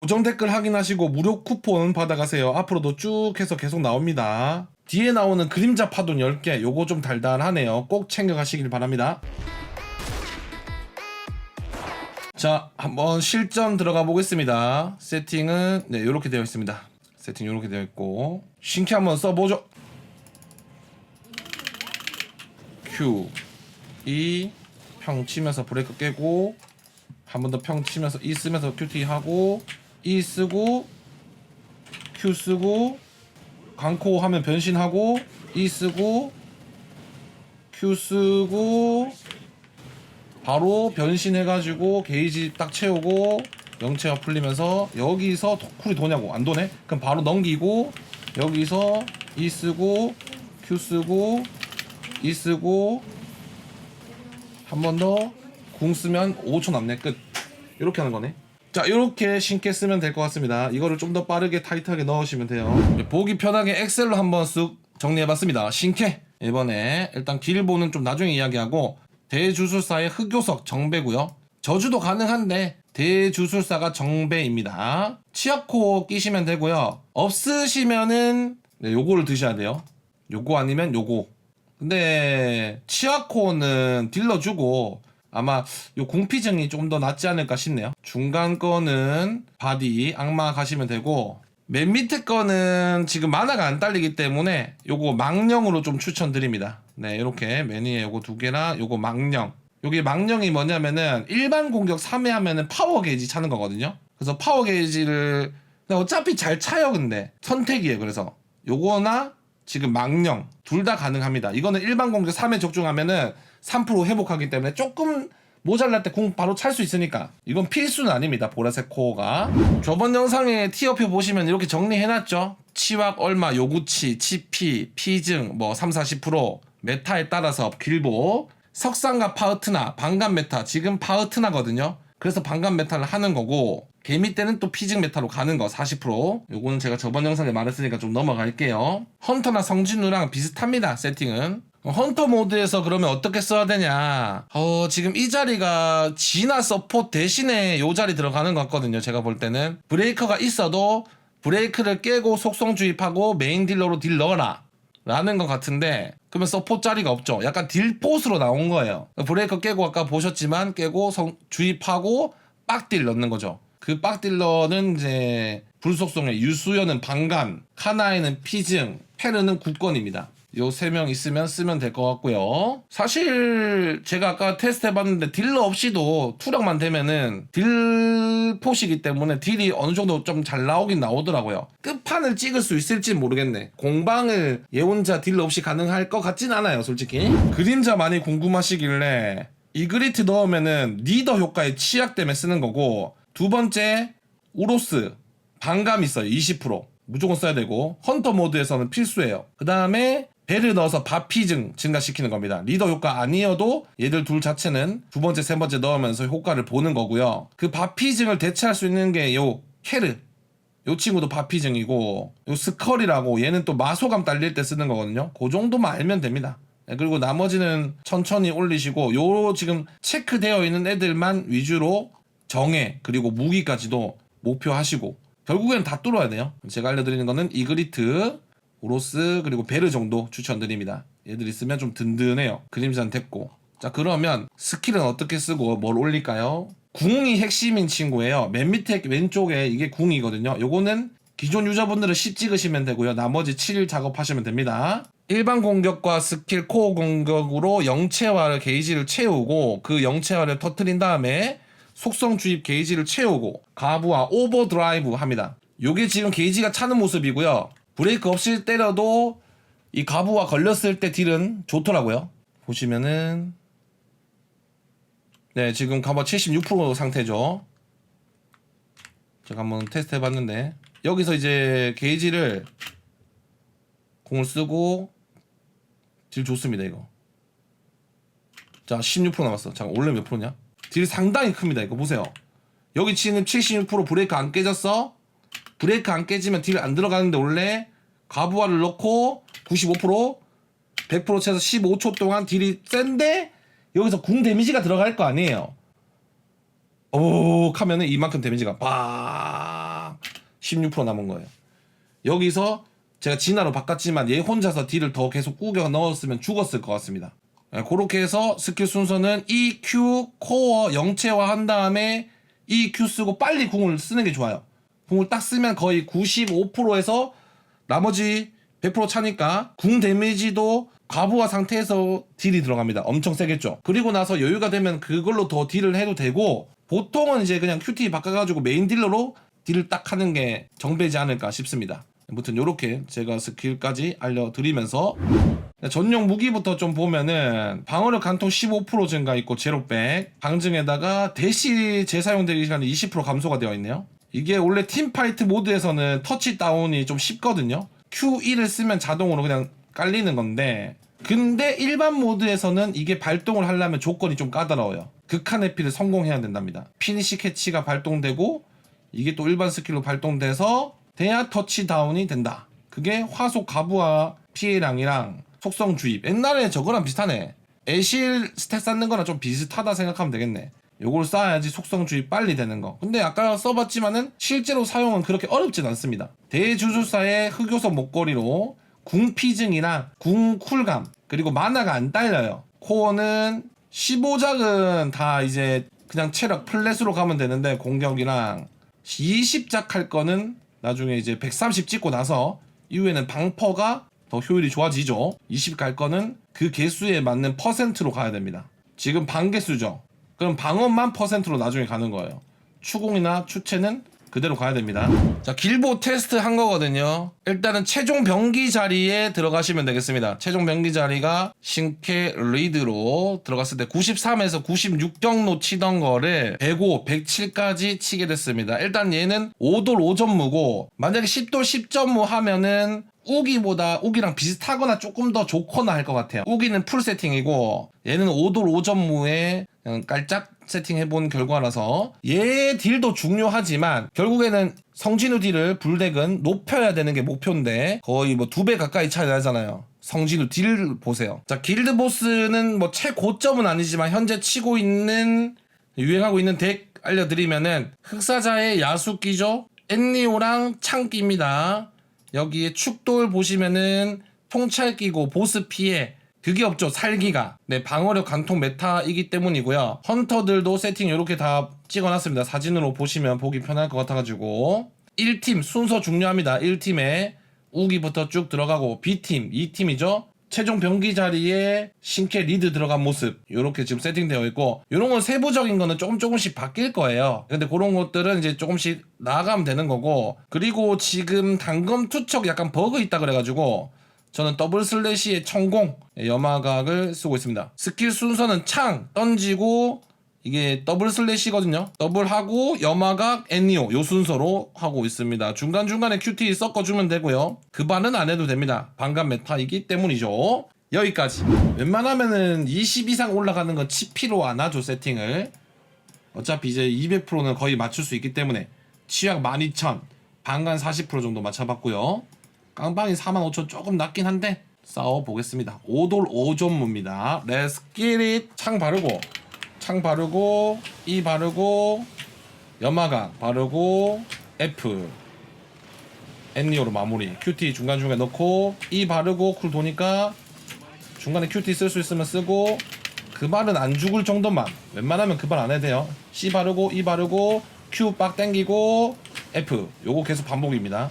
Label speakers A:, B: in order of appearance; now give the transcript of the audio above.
A: 고정 댓글 확인하시고 무료 쿠폰 받아가세요. 앞으로도 쭉 해서 계속 나옵니다. 뒤에 나오는 그림자 파돈 10개 요거 좀 달달하네요. 꼭 챙겨가시길 바랍니다. 자, 한번 실전 들어가 보겠습니다. 세팅은 네, 이렇게 되어 있습니다. 세팅 이렇게 되어 있고 신캐 한번 써보죠. Q E 평 치면서 브레이크 깨고 한 번 더 평 치면서 E 쓰면서 QT 하고 E 쓰고 Q 쓰고 강코 하면 변신하고 E 쓰고 Q 쓰고 바로 변신해가지고 게이지 딱 채우고 영체가 풀리면서 여기서 도- 쿨이 도냐고 안 도네? 그럼 바로 넘기고 여기서 E 쓰고 Q 쓰고 E 쓰고 한 번 더 궁 쓰면 5초 남네 끝 이렇게 하는 거네 자 이렇게 신캐 쓰면 될 것 같습니다. 이거를 좀 더 빠르게 타이트하게 넣으시면 돼요. 보기 편하게 엑셀로 한번 쓱 정리해봤습니다. 신캐 이번에 일단 길보는 좀 나중에 이야기하고 대주술사의 흑요석 정배고요. 저주도 가능한데 대주술사가 정배입니다. 치아코 끼시면 되고요. 없으시면은 네, 요거를 드셔야 돼요. 요거 아니면 요거. 근데 치아코는 딜러 주고 아마 요 공피증이 좀더 낫지 않을까 싶네요. 중간 거는 바디 악마 가시면 되고 맨 밑에 거는 지금 만화가 안 딸리기 때문에 요거 망령으로 좀 추천드립니다. 네, 이렇게 맨 위에 요거 두 개나 요거 망령. 요게 망령이 뭐냐면은 일반 공격 3회 하면은 파워 게이지 차는 거거든요. 그래서 파워 게이지를 근데 어차피 잘 차요 근데 선택이에요. 그래서 요거나 지금 망령 둘 다 가능합니다. 이거는 일반 공격 3회 적중하면은 3% 회복하기 때문에 조금 모자랄 때 궁 바로 찰 수 있으니까. 이건 필수는 아닙니다. 보라색 코어가. 저번 영상에 티어표 보시면 이렇게 정리해놨죠. 치확 얼마 요구치, 치피, 피증 뭐 3, 40% 메타에 따라서 길보. 석상과 파흐트나 방간 메타. 지금 파흐트나거든요. 그래서 방간 메타를 하는 거고 개미 때는 또 피직 메타로 가는 거 40% 요거는 제가 저번 영상에 말했으니까 좀 넘어갈게요. 헌터나 성진우랑 비슷합니다 세팅은 헌터 모드에서 그러면 어떻게 써야 되냐 어 지금 이 자리가 진화 서포트 대신에 요 자리 들어가는 것 같거든요 제가 볼 때는 브레이커가 있어도 브레이크를 깨고 속성 주입하고 메인 딜러로 딜 넣어라 라는 것 같은데 그러면 서포트 자리가 없죠. 약간 딜포스로 나온 거예요. 브레이커 깨고 아까 보셨지만 깨고 성- 주입하고 빡딜 넣는 거죠. 그 빡딜러는 이제 불속성의 유수연은 방간, 카나에는 피증, 페르는 국건입니다. 요 세 명 있으면 쓰면 될 것 같고요. 사실 제가 아까 테스트 해봤는데 딜러 없이도 투력만 되면은 딜 포시기 때문에 딜이 어느 정도 좀 잘 나오긴 나오더라고요. 끝판을 찍을 수 있을지 모르겠네. 공방을 예혼자 딜러 없이 가능할 것 같진 않아요, 솔직히. 그림자 많이 궁금하시길래 이그리트 넣으면은 리더 효과에 치약 때문에 쓰는 거고 두 번째 우로스 반감 있어요 20% 무조건 써야 되고 헌터 모드에서는 필수예요 그 다음에 배를 넣어서 바피증 증가시키는 겁니다. 리더 효과 아니어도 얘들 둘 자체는 두 번째 세 번째 넣으면서 효과를 보는 거고요. 그 바피증을 대체할 수 있는 게 요 캐르. 요 친구도 바피증이고 요 스컬이라고 얘는 또 마소감 딸릴 때 쓰는 거거든요. 그 정도만 알면 됩니다. 네, 그리고 나머지는 천천히 올리시고 요 지금 체크되어 있는 애들만 위주로 정해 그리고 무기까지도 목표하시고 결국에는 다 뚫어야 돼요. 제가 알려드리는 거는 이그리트, 오로스 그리고 베르 정도 추천드립니다. 얘들 있으면 좀 든든해요. 그림자는 됐고 자 그러면 스킬은 어떻게 쓰고 뭘 올릴까요? 궁이 핵심인 친구예요. 맨 밑에 왼쪽에 이게 궁이거든요. 요거는 기존 유저분들은 10 찍으시면 되고요. 나머지 7 작업하시면 됩니다. 일반 공격과 스킬 코어 공격으로 영체화를 게이지를 채우고 그 영체화를 터트린 다음에 속성 주입 게이지를 채우고 가부와 오버드라이브 합니다. 요게 지금 게이지가 차는 모습이고요. 브레이크 없이 때려도 이 가부와 걸렸을 때 딜은 좋더라고요. 보시면은 네 지금 가부 76% 상태죠. 제가 한번 테스트 해봤는데 여기서 이제 게이지를 공을 쓰고 딜 좋습니다 이거. 자 16% 남았어. 잠깐 원래 몇 프로냐? 딜 상당히 큽니다 이거 보세요. 여기 치는 76% 브레이크 안 깨졌어 브레이크 안 깨지면 딜 안 들어가는데 원래 가부화를 넣고 95% 100% 채서 15초 동안 딜이 센데 여기서 궁 데미지가 들어갈 거 아니에요 오 하면은 이만큼 데미지가 빡16% 남은 거예요. 여기서 제가 진화로 바꿨지만 얘 혼자서 딜을 더 계속 꾸겨 넣었으면 죽었을 것 같습니다. 예, 그렇게 해서 스킬 순서는 EQ 코어 영체화 한 다음에 EQ 쓰고 빨리 궁을 쓰는 게 좋아요. 궁을 딱 쓰면 거의 95%에서 나머지 100% 차니까 궁 데미지도 과부하 상태에서 딜이 들어갑니다. 엄청 세겠죠. 그리고 나서 여유가 되면 그걸로 더 딜을 해도 되고 보통은 이제 그냥 QT 바꿔가지고 메인 딜러로 딜을 딱 하는 게 정배지 않을까 싶습니다. 아무튼 요렇게 제가 스킬까지 알려드리면서 전용 무기부터 좀 보면은 방어력 간통 15% 증가 있고 제로백 방증에다가 대시 재사용되기 시간이 20% 감소가 되어 있네요. 이게 원래 팀파이트 모드에서는 터치다운이 좀 쉽거든요. Q1을 쓰면 자동으로 그냥 깔리는 건데 근데 일반 모드에서는 이게 발동을 하려면 조건이 좀 까다로워요. 극한 에피를 성공해야 된답니다. 피니시 캐치가 발동되고 이게 또 일반 스킬로 발동돼서 돼야 터치다운이 된다. 그게 화속 가부와 피해량이랑 속성 주입. 옛날에 저거랑 비슷하네. 애실 스탯 쌓는 거랑 좀 비슷하다 생각하면 되겠네. 요걸 쌓아야지 속성 주입 빨리 되는 거. 근데 아까 써봤지만은 실제로 사용은 그렇게 어렵진 않습니다. 대주술사의 흑요소 목걸이로 궁 피증이랑 궁 쿨감 그리고 만화가 안 딸려요. 코어는 15작은 다 이제 그냥 체력 플랫으로 가면 되는데 공격이랑 20작 할 거는 나중에 이제 130 찍고 나서 이후에는 방퍼가 더 효율이 좋아지죠. 20 갈 거는 그 개수에 맞는 퍼센트로 가야 됩니다. 지금 반개수죠. 그럼 방어만 퍼센트로 나중에 가는 거예요. 추궁이나 추체는 그대로 가야 됩니다. 자, 길보 테스트 한 거거든요. 일단은 최종 병기 자리에 들어가시면 되겠습니다. 최종 병기 자리가 신캐 리드로 들어갔을 때 93에서 96 정도 치던 거를 105, 107까지 치게 됐습니다. 일단 얘는 5돌 5전무고 만약에 10돌 10전무 하면은 우기보다 우기랑 비슷하거나 조금 더 좋거나 할 것 같아요. 우기는 풀 세팅이고 얘는 5돌 5전무에 그냥 깔짝 세팅해본 결과라서 얘 딜도 중요하지만 결국에는 성진우 딜을 불덱은 높여야 되는 게 목표인데 거의 뭐 두 배 가까이 차이 나잖아요. 성진우 딜 보세요. 자 길드 보스는 뭐 최고점은 아니지만 현재 치고 있는 유행하고 있는 덱 알려드리면은 흑사자의 야수끼죠. 엔니오랑 창기입니다. 여기에 축돌 보시면은 통찰 끼고 보스 피해 그게 없죠 살기가. 네 방어력 간통 메타이기 때문이고요. 헌터들도 세팅 이렇게 다 찍어놨습니다. 사진으로 보시면 보기 편할 것 같아가지고. 1팀 순서 중요합니다. 1팀에 우기부터 쭉 들어가고 B팀 2팀이죠. 최종 병기 자리에 신캐 리드 들어간 모습 이렇게 지금 세팅되어 있고 이런 건 세부적인 거는 조금 조금씩 바뀔 거예요. 근데 그런 것들은 이제 조금씩 나아가면 되는 거고 그리고 지금 단검 투척 약간 버그 있다 그래가지고 저는 더블 슬래시의 천공 염화각을 쓰고 있습니다. 스킬 순서는 창 던지고 이게 더블 슬래시거든요. 더블하고 염화각 애니오 요 순서로 하고 있습니다. 중간중간에 큐티 섞어주면 되고요. 그 반은 안 해도 됩니다. 반감 메타이기 때문이죠. 여기까지. 웬만하면은 20 이상 올라가는 건 치피로 안 하죠 세팅을. 어차피 이제 200%는 거의 맞출 수 있기 때문에 치약 12,000 반간 40% 정도 맞춰봤고요. 깡방이 45,000 조금 낮긴 한데 싸워보겠습니다. 5돌 5전무입니다. Let's get it. 창 바르고 창 바르고 E 바르고 연마각 바르고 F 엔리오로 마무리 QT 중간중간에 넣고 E 바르고 쿨 도니까 중간에 QT 쓸 수 있으면 쓰고 그 발은 안 죽을 정도만 웬만하면 그 발 안 해도 돼요 C 바르고 E 바르고 Q 빡 땡기고 F 요거 계속 반복입니다